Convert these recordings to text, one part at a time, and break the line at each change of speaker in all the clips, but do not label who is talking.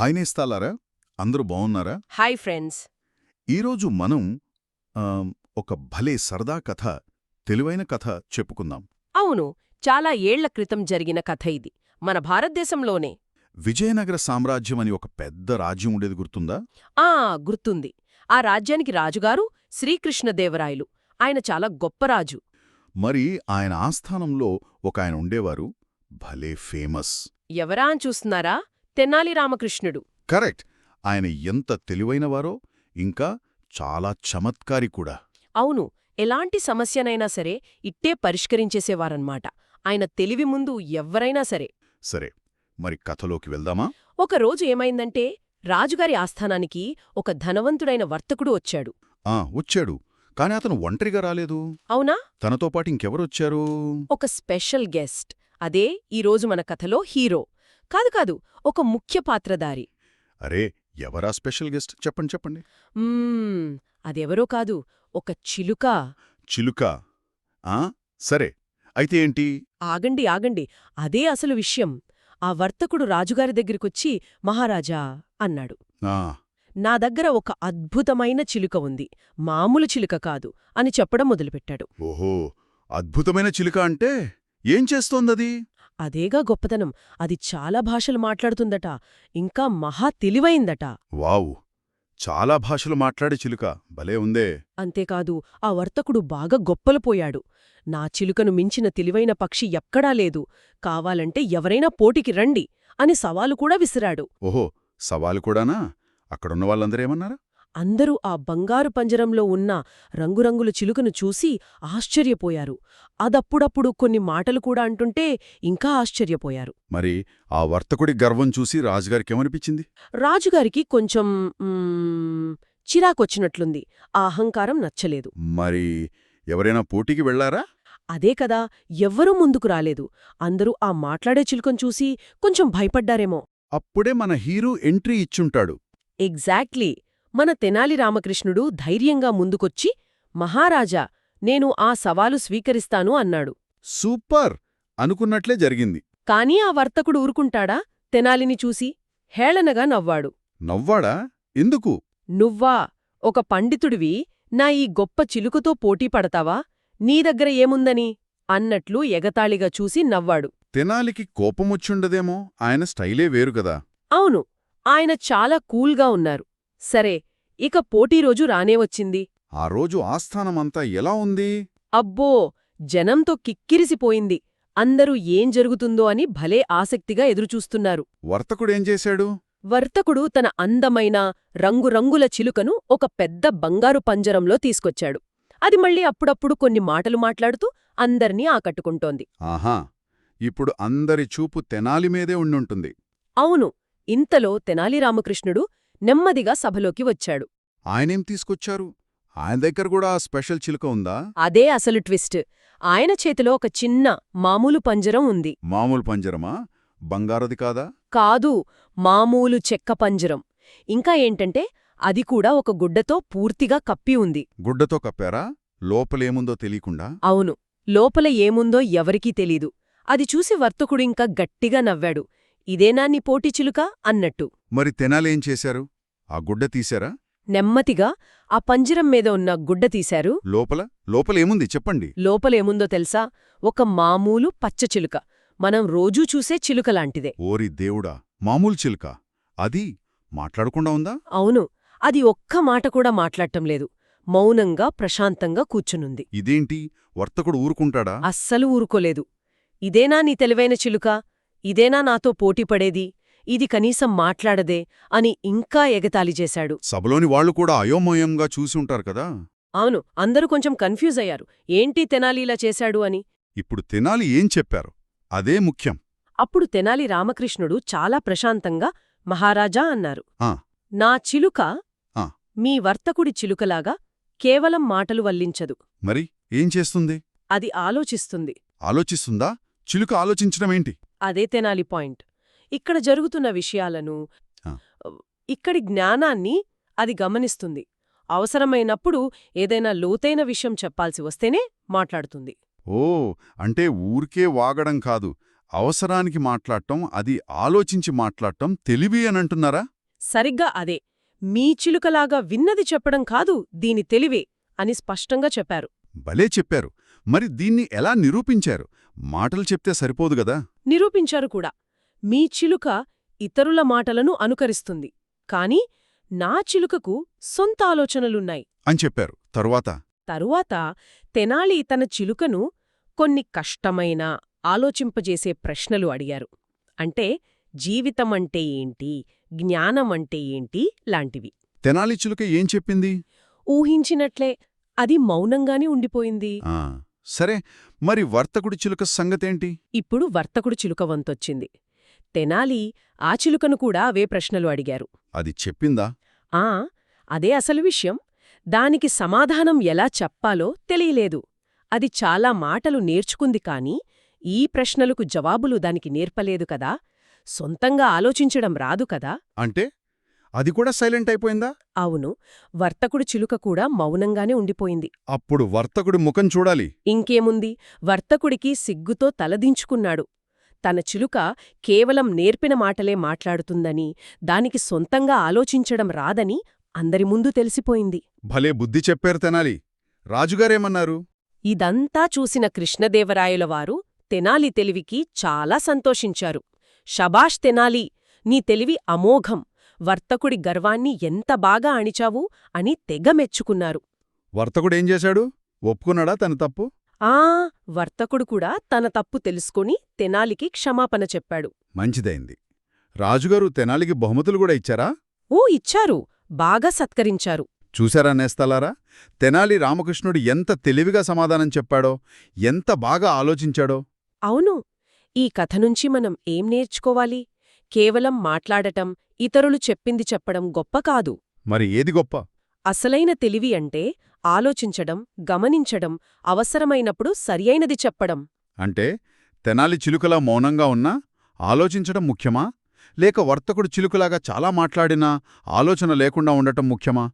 Hi నేస్తాలారా? అందరూ బావున్నారా?
Hi friends.
ఈరోజు మనం ఒక భలే సరదా కథ తెలివైన కథ చెప్పుకుందాం.
అవును చాలా ఏళ్ళ క్రితం జరిగిన కథ ఇది మన భారతదేశంలోనే.
విజయనగర సామ్రాజ్యం అని ఒక పెద్ద రాజ్యం ఉండేది గుర్తుందా?
ఆ గుర్తుంది. ఆ రాజ్యానికి రాజుగారు శ్రీకృష్ణదేవరాయలు. ఆయన చాలా గొప్ప రాజు.
మరి ఆయన ఆస్థానంలో ఒక ఆయన ఉండేవారు భలే ఫేమస్.
ఎవరా అని చూస్తున్నారా? తెనాలి రామకృష్ణుడు.
కరెక్ట్. ఆయన ఎంత తెలివైనవారో ఇంకా చాలా చమత్కారి కూడా.
అవును ఎలాంటి సమస్యనైనా సరే ఇట్టే పరిష్కరించేసేవారన్మాట ఆయన తెలివి ముందు ఎవ్వరైనా సరే.
సరే మరి కథలోకి వెళ్దామా?
ఒకరోజు ఏమైందంటే రాజుగారి ఆస్థానానికి ఒక ధనవంతుడైన వర్తకుడు వచ్చాడు.
ఆ వచ్చాడు. కాని అతను ఒంటరిగా రాలేదు.
అవునా?
తనతో పాటు ఇంకెవరొచ్చారు?
ఒక స్పెషల్ గెస్ట్. అదే ఈరోజు మన కథలో హీరో. కాదు కాదు ఒక ముఖ్య పాత్రధారి.
అరే ఎవరా స్పెషల్ గెస్ట్? చెప్పండి చెప్పండి.
అదెవరో కాదు ఒక చిలుక.
చిలుక? ఆ? సరే అయితే ఏంటి?
ఆగండి ఆగండి అదే అసలు విషయం. ఆ వర్తకుడు రాజుగారి దగ్గరికొచ్చి మహారాజా అన్నాడు. నా దగ్గర ఒక అద్భుతమైన చిలుక ఉంది మామూలు చిలుక కాదు అని చెప్పడం మొదలుపెట్టాడు.
ఓహో అద్భుతమైన చిలుక అంటే ఏం చేస్తోందది?
అదేగా గొప్పతనం. అది చాలా భాషలు మాట్లాడుతుందట. ఇంకా మహా తెలివైందట.
వావ్! చాలా భాషలు మాట్లాడే చిలుక. భలే ఉందే.
అంతేకాదు ఆ వర్తకుడు బాగా గొప్పలుపోయాడు నా చిలుకను మించిన తెలివైన పక్షి ఎక్కడా లేదు. కావాలంటే ఎవరైనా పోటీకి రండి అని సవాలు కూడా విసిరాడు.
ఓహో! సవాలు కూడానా? అక్కడున్న వాళ్ళందరూ ఏమన్నారా?
అందరూ ఆ బంగారు పంజరంలో ఉన్న రంగురంగుల చిలుకను చూసి ఆశ్చర్యపోయారు. అదప్పుడప్పుడు కొన్ని మాటలు కూడా అంటుంటే ఇంకా ఆశ్చర్యపోయారు.
మరి ఆ వర్తకుడి గర్వం చూసి రాజుగారికేమనిపించింది?
రాజుగారికి కొంచెం చిరాకొచ్చినట్లుంది. ఆ అహంకారం నచ్చలేదు.
మరి ఎవరైనా పోటీకి వెళ్ళారా?
అదే కదా ఎవ్వరూ ముందుకు రాలేదు. అందరూ ఆ మాట్లాడే చిలుకను చూసి కొంచెం భయపడ్డారేమో.
అప్పుడే మన హీరో ఎంట్రీ ఇచ్చుంటాడు.
ఎగ్జాక్ట్లీ. మన తెనాలి రామకృష్ణుడు ధైర్యంగా ముందుకొచ్చి మహారాజా నేను ఆ సవాలు స్వీకరిస్తాను అన్నాడు.
సూపర్! అనుకున్నట్లే జరిగింది.
కాని ఆ వర్తకుడు ఊరుకుంటాడా? తెనాలిని చూసి హేళనగా నవ్వాడు.
నవ్వాడా? ఎందుకు?
నువ్వా ఒక పండితుడివి నా ఈ గొప్ప చిలుకతో పోటీ పడతావా? నీ దగ్గర ఏముందని? అన్నట్లు ఎగతాళిగా చూసి నవ్వాడు.
తెనాలికి కోపమొచ్చుండదేమో ఆయన స్టైలే వేరు కదా.
అవును ఆయన చాలా కూల్గా ఉన్నారు. సరే ఇక పోటీరోజు రానే వచ్చింది.
ఆ రోజు ఆస్థానమంతా ఎలా ఉంది?
అబ్బో జనంతో కిక్కిరిసిపోయింది. అందరూ ఏం జరుగుతుందో అని భలే ఆసక్తిగా ఎదురుచూస్తున్నారు.
వర్తకుడేం చేశాడు?
వర్తకుడు తన అందమైన రంగురంగుల చిలుకను ఒక పెద్ద బంగారు పంజరంలో తీసుకొచ్చాడు. అది మళ్ళీ అప్పుడప్పుడు కొన్ని మాటలు మాట్లాడుతూ అందర్నీ ఆకట్టుకుంటోంది.
ఆహా ఇప్పుడు అందరి చూపు తెనాలి మీదే ఉండుంటుంది.
అవును ఇంతలో తెనాలి రామకృష్ణుడు నెమ్మదిగా సభలోకి వచ్చాడు.
ఆయనేం తీసుకొచ్చారు? ఆయన దగ్గర కూడా స్పెషల్ చిలుక ఉందా?
అదే అసలు ట్విస్ట్. ఆయన చేతిలో ఒక చిన్న మామూలు పంజరం ఉంది.
మామూలు పంజరమా? బంగారది కాదా?
కాదు మామూలు చెక్క పంజరం. ఇంకా ఏంటంటే అది కూడా ఒక గుడ్డతో పూర్తిగా కప్పి ఉంది.
గుడ్డతో కప్పారా? లోపలేముందో తెలియకుండా?
అవును లోపల ఏముందో ఎవరికీ తెలీదు. అది చూసి వర్తకుడింకా గట్టిగా నవ్వాడు. ఇదేనా నీ పోటీ చిలుక అన్నట్టు.
మరి తెనాలేం చేశారు? ఆ గుడ్డ తీశారా?
నెమ్మదిగా ఆ పంజరం మీద ఉన్న గుడ్డ తీశారు.
లోపల? లోపలేముంది? చెప్పండి.
లోపలేముందో తెలుసా? ఒక మామూలు పచ్చ చిలుక. మనం రోజూ చూసే చిలుకలాంటిదే
ఓరి దేవుడా! మామూలు చిలుక. అది మాట్లాడకుండా ఉందా?
అవును. అది ఒక్క మాట కూడా మాట్లాడటం లేదు. మౌనంగా ప్రశాంతంగా కూర్చునుంది.
ఇదేంటి? వర్తకుడు ఊరుకుంటాడా?
అస్సలు ఊరుకోలేదు. ఇదేనా నీ తెలివైన చిలుక? ఇదేనా నాతో పోటీపడేది? ఇది కనీసం మాట్లాడదే అని ఇంకా ఎగతాళి చేశాడు.
సభలోని వాళ్ళు కూడా అయోమయంగా చూసి ఉంటారు కదా?
అవును అందరూ కొంచెం కన్ఫ్యూజ్ అయ్యారు. ఏంటి తెనాలి ఇలా చేశాడు అని?
ఇప్పుడు తెనాలి ఏం చెప్పారు? అదే ముఖ్యం.
అప్పుడు తెనాలి రామకృష్ణుడు చాలా ప్రశాంతంగా మహారాజా అన్నారు.
ఆ.
నా చిలుక
ఆ.
మీ వర్తకుడి చిలుకలాగా కేవలం మాటలు వల్లించదు.
మరి ఏం చేస్తుంది?
అది ఆలోచిస్తుంది.
ఆలోచిస్తుందా? చిలుక ఆలోచించడమేంటి
అదే తెనాలి పాయింట్. ఇక్కడ జరుగుతున్న విషయాలను. ఇక్కడి జ్ఞానాన్ని అది గమనిస్తుంది. అవసరమైనప్పుడు ఏదైనా లోతైన విషయం చెప్పాల్సి వస్తేనే మాట్లాడుతుంది.
ఓ అంటే ఊరికే వాగడం కాదు. అవసరానికి మాట్లాడటం అది ఆలోచించి మాట్లాడటం తెలివి అనంటున్నారా
సరిగ్గా అదే. మీ చిలుకలాగా విన్నది చెప్పడం కాదు దీని తెలివే అని స్పష్టంగా చెప్పారు.
భలే చెప్పారు. మరి దీన్ని ఎలా నిరూపించారు? మాటలు చెప్తే సరిపోదు గదా?
నిరూపించారు కూడా. మీ చిలుక ఇతరుల మాటలను అనుకరిస్తుంది. కాని నా చిలుకకు సొంత ఆలోచనలున్నాయి.
అని చెప్పారు. తరువాత?
తరువాత తెనాలి తన చిలుకను కొన్ని కష్టమైన ఆలోచింపజేసే ప్రశ్నలు అడిగారు. అంటే జీవితమంటే ఏంటి? జ్ఞానమంటే ఏంటి? లాంటివి.
తెనాలి చిలుక ఏం చెప్పింది?
ఊహించినట్లే. అది మౌనంగానే ఉండిపోయింది.
సరే మరి వర్తకుడి చిలుక సంగతేంటి?
ఇప్పుడు వర్తకుడు చిలుక వంతొచ్చింది. తెనాలి ఆ చిలుకను కూడా అవే ప్రశ్నలు అడిగారు.
అది చెప్పిందా?
ఆ అదే అసలు విషయం. దానికి సమాధానం ఎలా చెప్పాలో తెలియలేదు. అది చాలా మాటలు నేర్చుకుంది కాని ఈ ప్రశ్నలకు జవాబులు దానికి నేర్పలేదు కదా. సొంతంగా ఆలోచించడం రాదు కదా.
అంటే? అది కూడా సైలెంట్ అయిపోయిందా?
అవును. వర్తకుడు చిలుక కూడా మౌనంగానే ఉండిపోయింది.
అప్పుడు వర్తకుడి ముఖం చూడాలి.
ఇంకేముంది? వర్తకుడికి సిగ్గుతో తలదించుకున్నాడు. తన చిలుక కేవలం నేర్పిన మాటలే మాట్లాడుతుందని దానికి సొంతంగా ఆలోచించడం రాదని అందరి ముందు తెలిసిపోయింది.
భలే బుద్ధి చెప్పారు తెనాలి. రాజుగారేమన్నారు?
ఇదంతా చూసిన కృష్ణదేవరాయల వారు తెనాలి తెలివికి చాలా సంతోషించారు. షబాష్ తెనాలి నీ తెలివి అమోఘం. వర్తకుడి గర్వాన్ని ఎంత బాగా అణిచావు అని తెగ మెచ్చుకున్నారు.
వర్తకుడేం చేశాడు? ఒప్పుకున్నాడా తన తప్పు?
ఆ వర్తకుడు కూడా తన తప్పు తెలుసుకుని తెనాలికి క్షమాపణ చెప్పాడు.
మంచిదైంది. రాజుగారు తెనాలికి బహుమతులు కూడా ఇచ్చారా?
ఓ ఇచ్చారు. బాగా సత్కరించారు.
చూశారా నేస్తలారా? తెనాలి రామకృష్ణుడు ఎంత తెలివిగా సమాధానం చెప్పాడో ఎంత బాగా ఆలోచించాడో.
అవును. ఈ కథ నుంచి మనం ఏం నేర్చుకోవాలి? కేవలం మాట్లాడటం ఇతరులు చెప్పింది చెప్పడం గొప్ప కాదు.
మరి ఏది గొప్ప?
అసలైన తెలివి అంటే ఆలోచించడం గమనించడం అవసరమైనప్పుడు సరియైనది చెప్పడం.
అంటే తెనాలి చిలుకలా మౌనంగా ఉన్నా ఆలోచించడం ముఖ్యమా? లేక వర్తకుడు చిలుకలాగా చాలా మాట్లాడినా ఆలోచన లేకుండా ఉండటం ముఖ్యమా?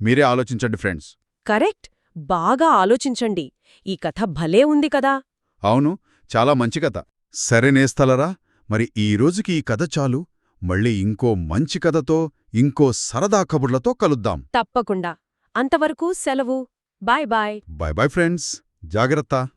మీరే ఆలోచించండి ఫ్రెండ్స్.
కరెక్ట్. బాగా ఆలోచించండి. ఈ కథ భలే ఉంది కదా!
అవును చాలా మంచి కథ. సరే నేస్తలరా మరి ఈ రోజుకి ఈ కథ చాలు. మళ్ళీ ఇంకో మంచి కథతో ఇంకో సరదా కబుర్లతో కలుద్దాం.
తప్పకుండా. అంతవరకు సెలవు. Bye bye.
Bye bye friends. జాగ్రత్త.